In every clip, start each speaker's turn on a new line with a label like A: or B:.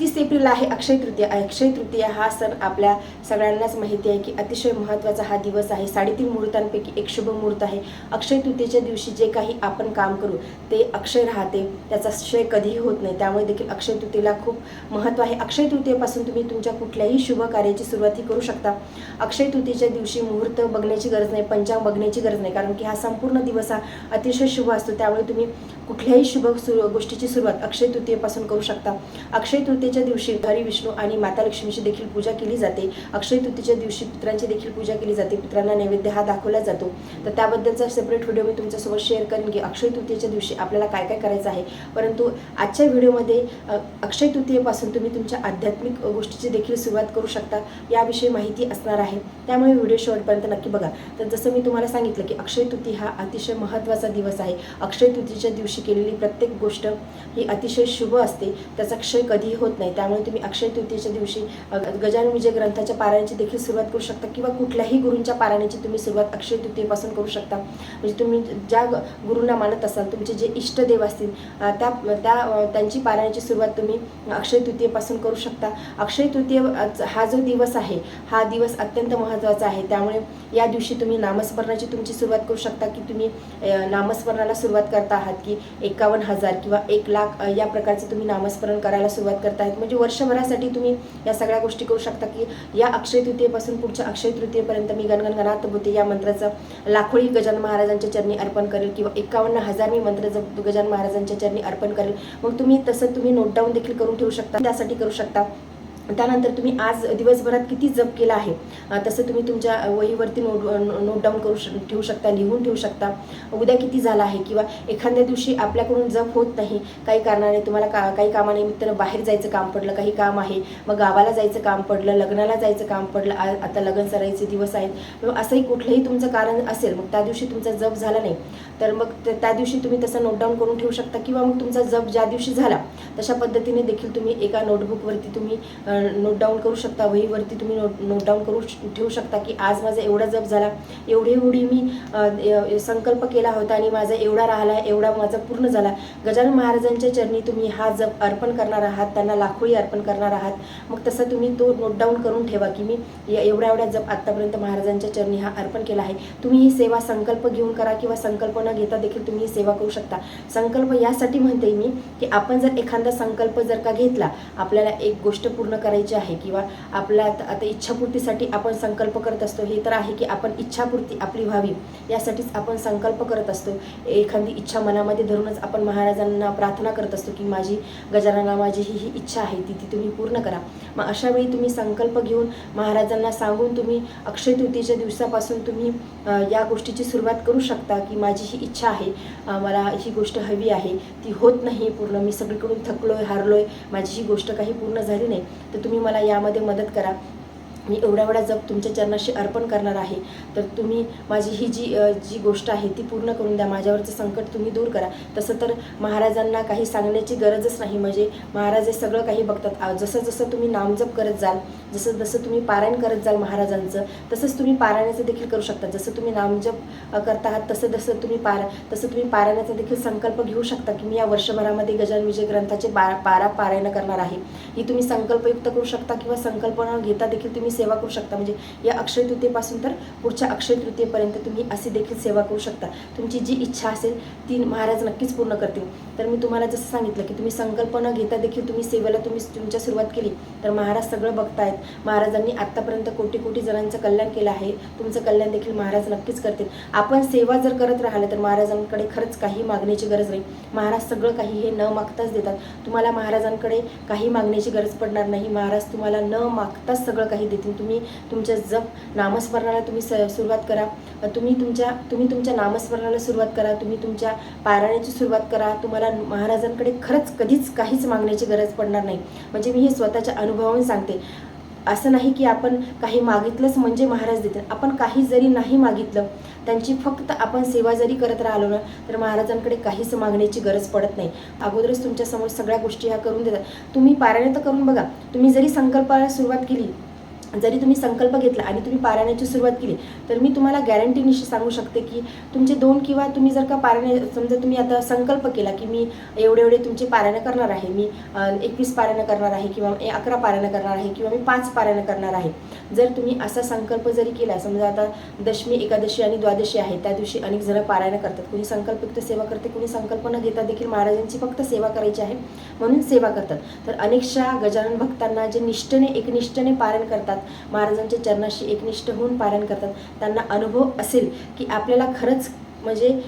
A: तीस एप्रिल आहे. अक्षय तृतीया. अक्षय तृतीया हा सण आपल्या सगळ्यांनाच माहिती आहे की अतिशय महत्त्वाचा हा दिवस आहे. साडेतीन मुहूर्तांपैकी एक शुभ मुहूर्त आहे. अक्षय तृतीयेच्या दिवशी जे काही आपण काम करू ते अक्षय राहते. त्याचा क्षय कधीही होत नाही. त्यामुळे देखील अक्षय तृतीयेला खूप महत्त्व आहे. अक्षय तृतीयेपासून तुम्ही तुमच्या कुठल्याही शुभ कार्याची सुरुवात करू शकता. अक्षय तृतीयेच्या दिवशी मुहूर्त बघण्याची गरज नाही पंचांग बघण्याची गरज नाही. कारण की हा संपूर्ण दिवस हा अतिशय शुभ असतो. त्यामुळे तुम्ही कुठल्याही शुभ सुरू गोष्टीची सुरुवात अक्षय तृतीयेपासून करू शकता. अक्षय तृतीयेच्या दिवशी हरी विष्णू आणि माता लक्ष्मीची देखील पूजा केली जाते. अक्षय तृतीयेच्या दिवशी पुत्रांची देखील पूजा केली जाते. पुत्रांना नैवेद्य हा दाखवला जातो. तर त्याबद्दलचा सेपरेट व्हिडिओ मी तुमच्यासोबत शेअर करेन की अक्षय तृतीयेच्या दिवशी आपल्याला काय काय करायचं आहे. परंतु आजच्या व्हिडिओमध्ये अक्षय तृतीयेपासून तुम्ही तुमच्या आध्यात्मिक गोष्टीची देखील सुरुवात करू शकता. याविषयी माहिती असणार आहे. त्यामुळे व्हिडिओ शेवटपर्यंत नक्की बघा. तर जसं मी तुम्हाला सांगितलं की अक्षय तृती हा अतिशय महत्त्वाचा दिवस आहे. अक्षय तृतीयेच्या दिवशी केलेली प्रत्येक गोष्ट ही अतिशय शुभ असते. त्याचा क्षय कधीही होत नाही. त्यामुळे तुम्ही अक्षय तृतीयेच्या दिवशी गजानन विजय ग्रंथाच्या पारायणाची देखील सुरुवात करू शकता किंवा कुठल्याही गुरूंच्या पारायणाची तुम्ही सुरुवात अक्षय तृतीयेपासून करू शकता. म्हणजे तुम्ही ज्या ग- गुरूंना मानत असाल तुमचे जे इष्टदेव असतील त्या त्या त्यांची पारायणाची सुरुवात तुम्ही अक्षय तृतीयेपासून करू शकता. अक्षय तृतीय हा जो दिवस आहे हा दिवस अत्यंत महत्त्वाचा आहे. त्यामुळे या दिवशी तुम्ही नामस्मरणाची तुमची सुरुवात करू शकता की तुम्ही नामस्मरणाला सुरुवात करता आहात की एकावन्न हजार किंवा एक लाख या प्रकारचे तुम्ही नामस्मरण करायला सुरुवात करता. आहेत. म्हणजे वर्षभरासाठी तुम्ही या सगळ्या गोष्टी करू शकता की या अक्षय तृतीयेपासून पुढच्या अक्षय तृतीयेपर्यंत मी गणगणगणात गणात या मंत्राचं लाखोळी गजानन महाराजांच्या चरणी अर्पण करेल किंवा एकावन्न हजार मी मंत्र जप गजानन महाराजांच्या चरणी अर्पण करेल. मग तुम्ही तसं तुम्ही नोट डाऊन देखील करून ठेवू शकता. त्यासाठी करू शकता. त्यानंतर तुम्ही आज दिवसभरात किती जप केला आहे? तसं तुम्ही तुमच्या वहीवरती नोट नोट डाऊन करू श ठेवू शकता लिहून ठेवू शकता. उद्या किती झाला आहे? किंवा एखाद्या दिवशी आपल्याकडून जप होत नाही काही कारणाने तुम्हाला का काही कामानिमित्तानं बाहेर जायचं काम पडलं काही काम आहे मग गावाला जायचं काम पडलं लग्नाला जायचं काम पडलं आ- आता लग्न सरायचे दिवस आहेत मग असंही कुठलंही तुमचं कारण असेल मग त्या दिवशी तुमचा जप झाला नाही तर मग ते- त्या दिवशी तुम्ही तसं नोट डाऊन करून ठेवू शकता किंवा मग तुमचा जप ज्या दिवशी झाला तशा पद्धतीने देखील तुम्ही एका नोटबुकवरती तुम्ही नोट डाऊन करू शकता वहीवरती तुम्ही नोट नोट डाऊन करू श- ठेवू शकता की आज माझा एवढा जप झाला. एवढी एवढी मी संकल्प केला होता आणि माझा एवढा राहिला एवढा माझा पूर्ण झाला. गजानन महाराजांच्या चरणी तुम्ही हा जप अर्पण करणार आहात त्यांना लाखोळी अर्पण करणार आहात. मग तसं तुम्ही तो नोट डाऊन करून ठेवा की मी एवढा एवढा जप आत्तापर्यंत महाराजांच्या चरणी हा अर्पण केला आहे. तुम्ही ही सेवा संकल्प घेऊन करा किंवा संकल्प न घेता देखील तुम्ही ही सेवा करू शकता. संकल्प यासाठी म्हणते मी की आपण जर एखादा संकल्प जर का घेतला आपल्याला एक गोष्ट पूर्ण करायची आहे किंवा आपल्या आता आता इच्छापूर्तीसाठी आपण संकल्प करत असतो हे तर आहे की आपण इच्छापूर्ती आपली व्हावी यासाठीच आपण संकल्प करत असतो. एखादी इच्छा मनामध्ये धरूनच आपण महाराजांना प्रार्थना करत असतो की माझी गजानना माझी ही ही इच्छा आहे ती ती तुम्ही पूर्ण करा. मग अशा वेळी तुम्ही संकल्प घेऊन महाराजांना सांगून तुम्ही अक्षय तृतीच्या दिवसापासून तुम्ही या गोष्टीची सुरुवात करू शकता की माझी ही इच्छा आहे मला ही गोष्ट हवी आहे ती होत नाही पूर्ण मी सगळीकडून थकलोय हारलोय माझी ही गोष्ट काही पूर्ण झाली नाही. तर तुम्ही मला यामध्ये मदत करा. मी एवढा एवढा जप तुमच्या चरणाशी अर्पण करणार आहे. तर तुम्ही माझी ही जी जी गोष्ट आहे ती पूर्ण करून द्या. माझ्यावरचं संकट तुम्ही दूर करा. तसं तर महाराजांना काही सांगण्याची गरजच नाही. म्हणजे महाराज हे सगळं काही बघतात. जसं जसं तुम्ही नामजप करत जाल जसं जसं तुम्ही पारायण करत जाल महाराजांचं तसंच तुम्ही पारायणाचं देखील करू शकता. जसं तुम्ही नामजप करता आहात तसं जसं तुम्ही पारा तसं तुम्ही पारायणाचा देखील संकल्प घेऊ शकता की मी या वर्षभरामध्ये गजान विजय ग्रंथाचे बारा पारा पारायण करणार आहे. ही तुम्ही संकल्पयुक्त करू शकता किंवा संकल्पना घेता देखील तुम्ही सेवा करू शकता. म्हणजे या अक्षय तृतीयेपासून तर पुढच्या अक्षय तृतीयेपर्यंत तुम्ही अशी देखील सेवा करू शकता. तुमची जी इच्छा असेल ती महाराज नक्कीच पूर्ण करतील. तर मी तुम्हाला जसं सांगितलं की तुम्ही संकल्प न घेता देखील तुम्ही सेवेला तुम्ही तुमच्या सुरुवात केली तर महाराज सगळं बघतायत. महाराजांनी आत्तापर्यंत कोटी कोटी जणांचं कल्याण केलं आहे. तुमचं कल्याण देखील महाराज नक्कीच करतील. आपण सेवा जर करत राहिलं तर महाराजांकडे खरंच काही मागण्याची गरज नाही. महाराज सगळं काही हे न मागताच देतात. तुम्हाला महाराजांकडे काही मागण्याची गरज पडणार नाही. महाराज तुम्हाला न मागताच सगळं काही देतील. तुम्ही तुमच्या जप नामस्मरणाला तुम्ही स सुरुवात करा. तुम्ही तुमच्या तुम्ही तुमच्या नामस्मरणाला सुरुवात करा. तुम्ही तुमच्या पारायणाची सुरुवात करा. तुम्हाला महाराजांकडे खरंच कधीच काहीच मागण्याची गरज पडणार नाही. म्हणजे मी हे स्वतःच्या अनुभवावरून सांगते. असं नाही की आपण काही मागितलंच म्हणजे महाराज देतात. आपण काही जरी नाही मागितलं त्यांची फक्त आपण सेवा जरी करत राहिलो ना तर महाराजांकडे काहीच मागण्याची गरज पडत नाही. अगोदरच तुमच्यासमोर सगळ्या गोष्टी ह्या करून देतात. तुम्ही पारायण तर करून बघा. तुम्ही जरी संकल्पाला सुरुवात केली जरी तुम्ही संकल्प घेतला आणि तुम्ही पारायणाची सुरुवात केली तर मी तुम्हाला गॅरंटीनिशी सांगू शकते की तुमचे दोन किंवा तुम्ही जर का पारायण समजा तुम्ही आता संकल्प केला की मी एवढे एवढे तुमचे पारायण करणार आहे मी एकवीस पारायण करणार आहे किंवा अकरा पारायण करणार आहे किंवा मी पाच पारायण करणार आहे. जर तुम्ही असा संकल्प जरी केला समजा आता दशमी एकादशी आणि द्वादशी आहे त्या दिवशी अनेक जण पारायण करतात. कोणी संकल्पयुक्त सेवा करते कोणी संकल्प न घेता देखील महाराजांची फक्त सेवा करायची आहे म्हणून सेवा करतात. तर अनेकशा गजानन भक्तांना जे निष्ठेने एकनिष्ठेने पारायण करतात महाराजांच्या चरणाशी एकनिष्ठ होऊन पारायण करतात. त्यांना अनुभव असेल की आपल्याला खरंच म्हणजे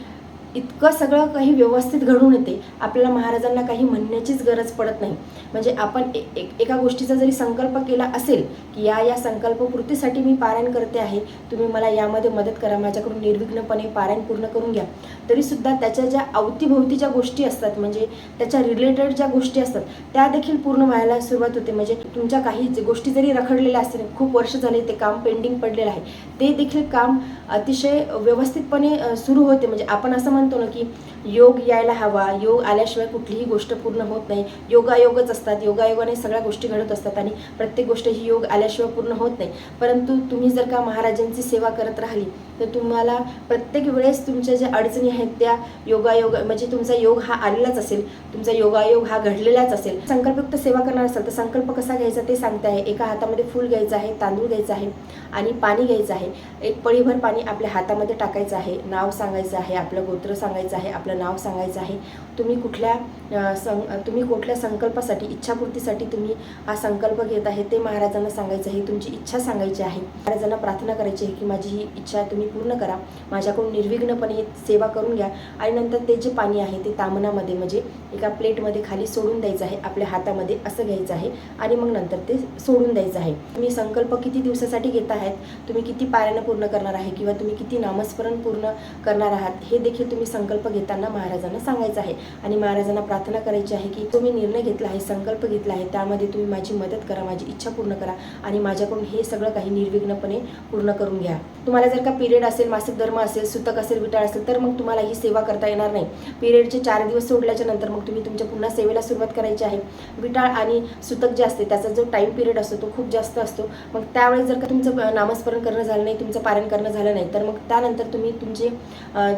A: इतकं सगळं काही व्यवस्थित घडून येते. आपल्याला महाराजांना काही म्हणण्याचीच गरज पडत नाही. म्हणजे आपण ए- एक एका गोष्टीचा जरी संकल्प केला असेल की या या संकल्पपूर्तीसाठी मी पारायण करते आहे तुम्ही मला यामध्ये मदत करा माझ्याकडून निर्विघ्नपणे पारायण पूर्ण करून घ्या. तरीसुद्धा त्याच्या ज्या अवतीभोवती ज्या गोष्टी असतात म्हणजे त्याच्या रिलेटेड ज्या गोष्टी असतात त्या देखील पूर्ण व्हायला सुरुवात होते. म्हणजे तुमच्या काही गोष्टी जरी रखडलेल्या असतील खूप वर्ष झाले ते काम पेंडिंग पडलेलं आहे ते देखील काम अतिशय व्यवस्थितपणे सुरू होते. म्हणजे आपण असं म्हणतो ना की योग यायला हवा योग आल्याशिवाय कुठलीही गोष्ट पूर्ण होत नाही. योगायोगच असतात. योगायोगाने सगळ्या गोष्टी घडत असतात आणि प्रत्येक गोष्ट ही योग आल्याशिवाय पूर्ण होत नाही. परंतु तुम्ही जर का महाराजांची सेवा करत राहिली तर तुम्हाला प्रत्येक वेळेस तुमच्या ज्या अडचणी आहेत त्या योगायोग म्हणजे तुमचा योग हा आलेलाच असेल. तुमचा योगायोग हा घडलेलाच असेल. संकल्पयुक्त सेवा करणार असाल तर संकल्प कसा घ्यायचा ते सांगते आहे एका हातामध्ये फूल घ्यायचं आहे तांदूळ घ्यायचा आहे आणि पाणी घ्यायचं आहे. एक पळीभर पाणी आपल्या हातामध्ये टाकायचं आहे. नाव सांगायचं आहे आपलं गोत्र सांगायचं आहे आपलं नाव सांगायचं आहे. तुम्ही कुठल्या सं तुम्ही कुठल्या संकल्पासाठी इच्छापूर्तीसाठी तुम्ही हा संकल्प घेत आहे ते महाराजांना सांगायचं आहे तुमची इच्छा सांगायची आहे. महाराजांना प्रार्थना करायची आहे की माझी ही इच्छा तुम्ही पूर्ण करा. माझ्याकडून निर्विघ्नपणे सेवा करून घ्या. आणि नंतर ते जे पाणी आहे ते तामनामध्ये म्हणजे एका प्लेटमध्ये खाली सोडून द्यायचं आहे आपल्या हातामध्ये असं घ्यायचं आहे. आणि मग नंतर ते सोडून द्यायचं आहे. तुम्ही संकल्प किती दिवसासाठी घेत आहेत तुम्ही किती पारायणं पूर्ण करणार आहे किंवा तुम्ही किती नामस्मरण पूर्ण करणार आहात हे देखील तुम्ही संकल्प घेताना महाराजांना सांगायचं आहे. आणि महाराजांना प्रार्थना करायची आहे की तुम्ही निर्णय घेतला आहे संकल्प घेतला आहे त्यामध्ये तुम्ही माझी मदत करा माझी इच्छा पूर्ण करा आणि माझ्याकडून हे सगळं काही निर्विघ्नपणे पूर्ण करून घ्या. तुम्हाला जर का पिरियड असेल मासिक धर्म असेल सुतक असेल विटाळ असेल तर मग तुम्हाला ही सेवा करता येणार नाही. पिरियडचे चार दिवस सोडल्याच्या नंतर मग तुम्ही तुमच्या पुन्हा सेवेला सुरुवात करायची आहे. विटाळ आणि सुतक जे असते त्याचा जो टाईम पिरियड असतो तो खूप जास्त असतो. मग त्यावेळेस जर का तुमचं नामस्मरण करणं झालं नाही तुमचं पारण करणं झालं नाही तर मग त्यानंतर तुम्ही तुमचे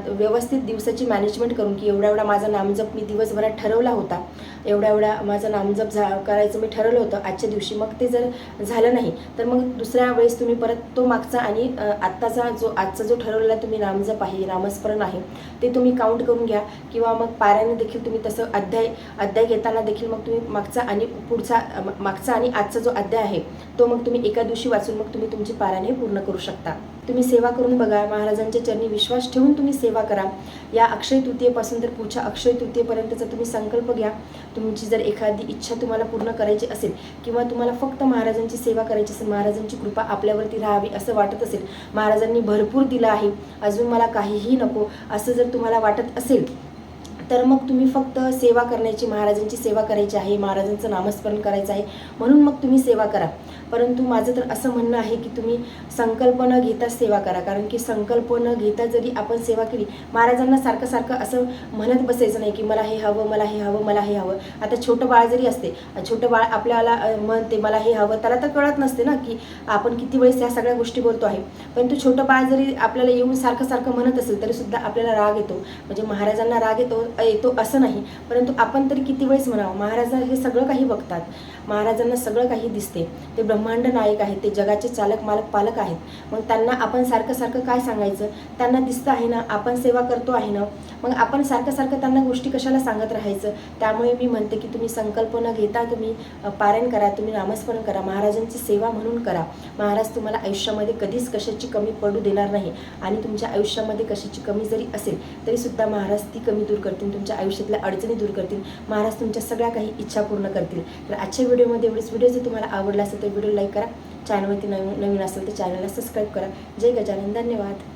A: व्यवस्थित दिवसाची मॅनेजमेंट करून की एवढा एवढा माझा नामजप मी दिवसभरात ठरवला होता. एवढा एवढा माझा नामजप झा करायचं मी ठरवलं होतं. आजच्या दिवशी मग ते जर झालं नाही तर मग दुसऱ्या वेळेस तुम्ही परत तो मागचा आणि आत्ताचा जो आजचा जो ठरवलेला तुम्ही नामजप आहे नामस्मरण आहे ते तुम्ही काउंट करून घ्या. किंवा मग पारायण देखील तुम्ही तसं अध्याय अध्याय घेताना देखील मग तुम्ही मागचा आणि पुढचा मागचा आणि आजचा जो अध्याय आहे तो मग तुम्ही एका दिवशी वाचून मग तुम्ही तुमची पारायण हे पूर्ण करू शकता. तुम्ही सेवा करून बघा महाराजांच्या चरणी विश्वास ठेवून तुम्ही सेवा करा. या अक्षय तृतीयेपासून तर पुढच्या अक्षय तृतीयेपर्यंतचा तुम्ही संकल्प घ्या. तुमची जर एखादी इच्छा तुम्हाला पूर्ण करायची असेल किंवा तुम्हाला फक्त महाराजांची सेवा करायची असेल महाराजांची कृपा आपल्यावरती राहावी असं वाटत असेल महाराजांनी भरपूर दिलं आहे अजून मला काहीही नको असं जर तुम्हाला वाटत असेल तर मग तुम्ही फक्त सेवा करण्याची महाराजांची सेवा करायची आहे महाराजांचं नामस्मरण करायचं आहे म्हणून मग तुम्ही सेवा करा. परंतु माझं तर असं म्हणणं आहे की तुम्ही संकल्प न घेताच सेवा करा. कारण की संकल्प न घेता जरी आपण सेवा केली महाराजांना सारखं सारखं असं म्हणत बसायचं नाही की मला हे हवं मला हे हवं मला हे हवं. आता छोटं बाळ जरी असते छोटं बाळ आपल्याला म्हणते मला हे हवं त्याला तर कळत नसते ना की आपण किती वेळेस ह्या सगळ्या गोष्टी बोलतो आहे. परंतु छोटं बाळ जरी आपल्याला येऊन सारखं सारखं म्हणत असेल तरीसुद्धा आपल्याला राग येतो. म्हणजे महाराजांना राग येतो येतो असं नाही. परंतु आपण तरी किती वेळेस म्हणावं महाराज हे सगळं काही बघतात. महाराजांना सगळं काही दिसते. ते ब्रह्मांड नायक आहेत ते जगाचे चालक मालक पालक आहेत. मग त्यांना आपण सारखं सारखं काय सांगायचं? त्यांना दिसतं आहे ना आपण सेवा करतो आहे ना? मग आपण सारखं सारखं त्यांना गोष्टी कशाला सांगत राहायचं? त्यामुळे मी म्हणते की तुम्ही संकल्प न घेता तुम्ही पारायण करा तुम्ही नामस्मरण करा महाराजांची सेवा म्हणून करा. महाराज तुम्हाला आयुष्यामध्ये कधीच कशाची कमी पडू देणार नाही. आणि तुमच्या आयुष्यामध्ये कशाची कमी जरी असेल तरीसुद्धा महाराज ती कमी दूर करते करतील तुमच्या आयुष्यातल्या अडचणी दूर करतील महाराज तुमच्या सगळ्या काही इच्छा पूर्ण करतील. तर आजच्या व्हिडिओमध्ये एवढीच. व्हिडिओ जर तुम्हाला आवडला असेल तर व्हिडिओ लाईक करा. चॅनलवरती नवीन नवीन असेल तर चॅनलला सबस्क्राईब करा. जय गजानन. धन्यवाद.